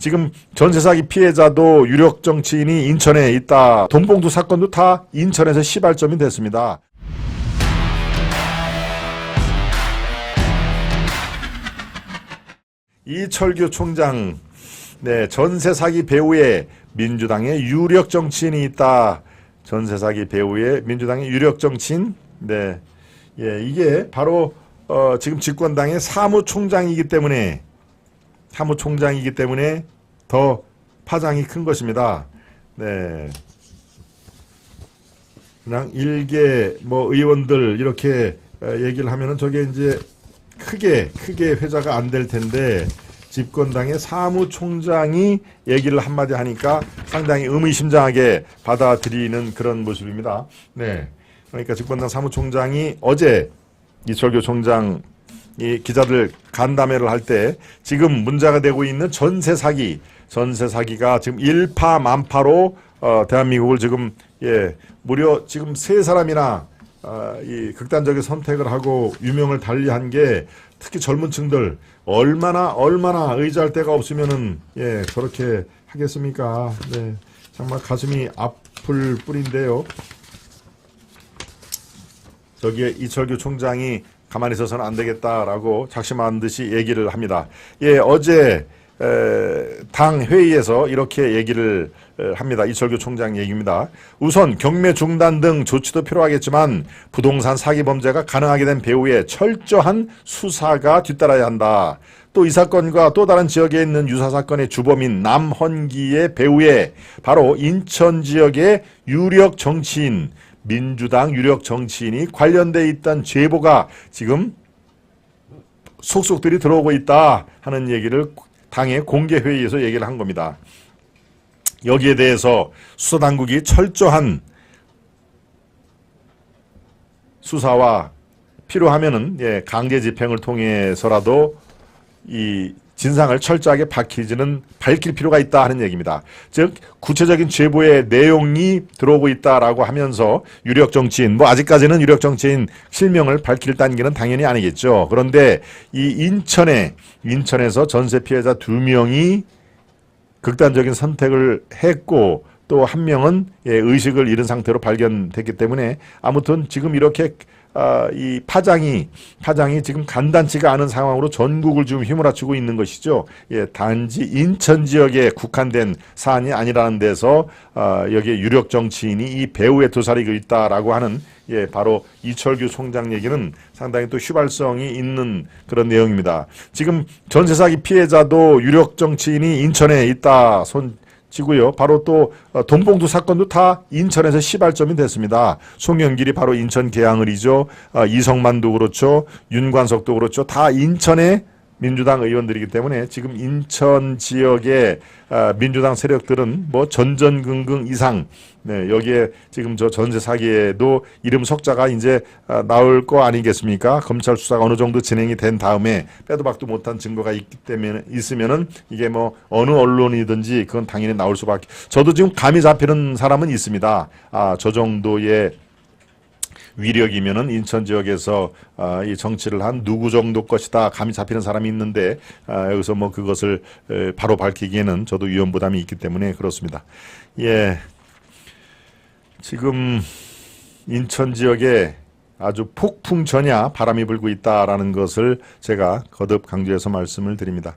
지금 전세 사기 피해자도 유력 정치인이 인천에 있다. 돈봉투 사건도 다 인천에서 시발점이 됐습니다. 이철규 총장, 네, 전세 사기 배후에 민주당의 유력 정치인이 있다. 전세 사기 배후에 민주당의 유력 정치인, 네, 예, 이게 바로 어, 지금 집권당의 사무총장이기 때문에 사무총장이기 때문에 더 파장이 큰 것입니다. 네. 그냥 일개 뭐 의원들 이렇게 어, 얘기를 하면은 저게 이제 크게 크게 회자가 안 될 텐데 집권당의 사무총장이 얘기를 한마디 하니까 상당히 의미심장하게 받아들이는 그런 모습입니다. 네. 그러니까 집권당 사무총장이 어제 이철규 총장 이 기자들 간담회를 할 때 지금 문제가 되고 있는 전세 사기, 전세 사기가 지금 일파만파로 어, 대한민국을 지금 예 무려 지금 세 사람이나 어, 이 극단적인 선택을 하고 유명을 달리한 게 특히 젊은층들 얼마나 얼마나 의지할 데가 없으면은 예 저렇게 하겠습니까? 네 정말 가슴이 아플 뿐인데요. 저기에 이철규 총장이 가만히 있어서는 안 되겠다라고 작심한 듯이 얘기를 합니다. 예, 어제 에, 당 회의에서 이렇게 얘기를 에, 합니다. 이철규 총장 얘기입니다. 우선 경매 중단 등 조치도 필요하겠지만 부동산 사기 범죄가 가능하게 된 배후에 철저한 수사가 뒤따라야 한다. 또 이 사건과 또 다른 지역에 있는 유사 사건의 주범인 남헌기의 배후에 바로 인천 지역의 유력 정치인 민주당 유력 정치인이 관련돼 있던 제보가 지금 속속들이 들어오고 있다 하는 얘기를 당의 공개 회의에서 얘기를 한 겁니다. 여기에 대해서 수사 당국이 철저한 수사와 필요하면은 예, 강제 집행을 통해서라도 이 진상을 철저하게 밝히지는 밝힐 필요가 있다 하는 얘기입니다. 즉 구체적인 제보의 내용이 들어오고 있다라고 하면서 유력 정치인 뭐 아직까지는 유력 정치인 실명을 밝힐 단계는 당연히 아니겠죠. 그런데 이 인천에 인천에서 전세 피해자 두 명이 극단적인 선택을 했고 또 한 명은 예, 의식을 잃은 상태로 발견됐기 때문에 아무튼 지금 이렇게 아, 이 파장이 파장이 지금 간단치가 않은 상황으로 전국을 지금 휘몰아치고 있는 것이죠. 예, 단지 인천 지역에 국한된 사안이 아니라는 데서 아, 여기에 유력 정치인이 이 배후에 도사리고 있다라고 하는 예, 바로 이철규 총장 얘기는 상당히 또 휘발성이 있는 그런 내용입니다. 지금 전세 사기 피해자도 유력 정치인이 인천에 있다 손 지고요. 바로 또 어, 돈봉투 사건도 다 인천에서 시발점이 됐습니다. 송영길이 바로 인천 계양을이죠. 어, 이성만도 그렇죠. 윤관석도 그렇죠. 다 인천에 민주당 의원들이기 때문에 지금 인천 지역의 아, 민주당 세력들은 뭐 전전긍긍 이상 네, 여기에 지금 저 전세 사기에도 이름 석자가 이제 아, 나올 거 아니겠습니까? 검찰 수사가 어느 정도 진행이 된 다음에 빼도 박도 못한 증거가 있기 때문에 있으면은 이게 뭐 어느 언론이든지 그건 당연히 나올 수밖에. 저도 지금 감이 잡히는 사람은 있습니다. 아, 저 정도의 위력이면은 인천 지역에서 아, 이 정치를 한 누구 정도 것이다 감이 잡히는 사람이 있는데 아, 여기서 뭐 그것을 에, 바로 밝히기에는 저도 위험 부담이 있기 때문에 그렇습니다. 예, 지금 인천 지역에 아주 폭풍 전야 바람이 불고 있다라는 것을 제가 거듭 강조해서 말씀을 드립니다.